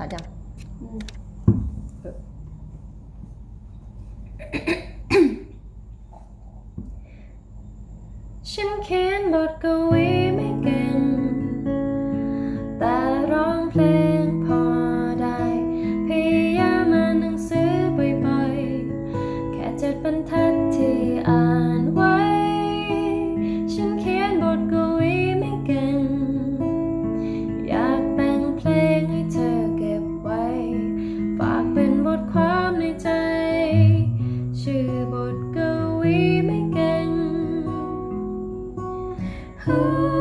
ชัดยังฉันเขียนบทกวี Ooh.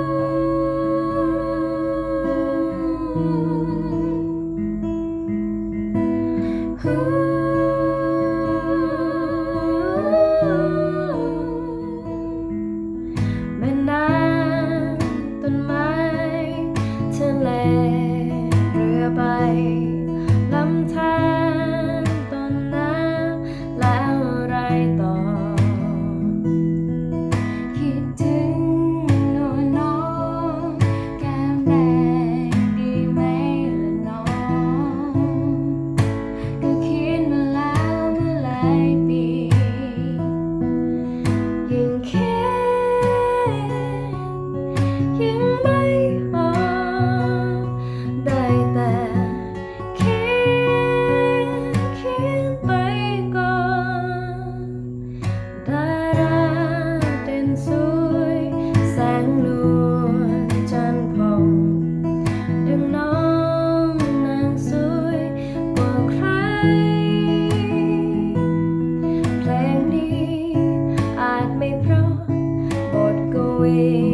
away.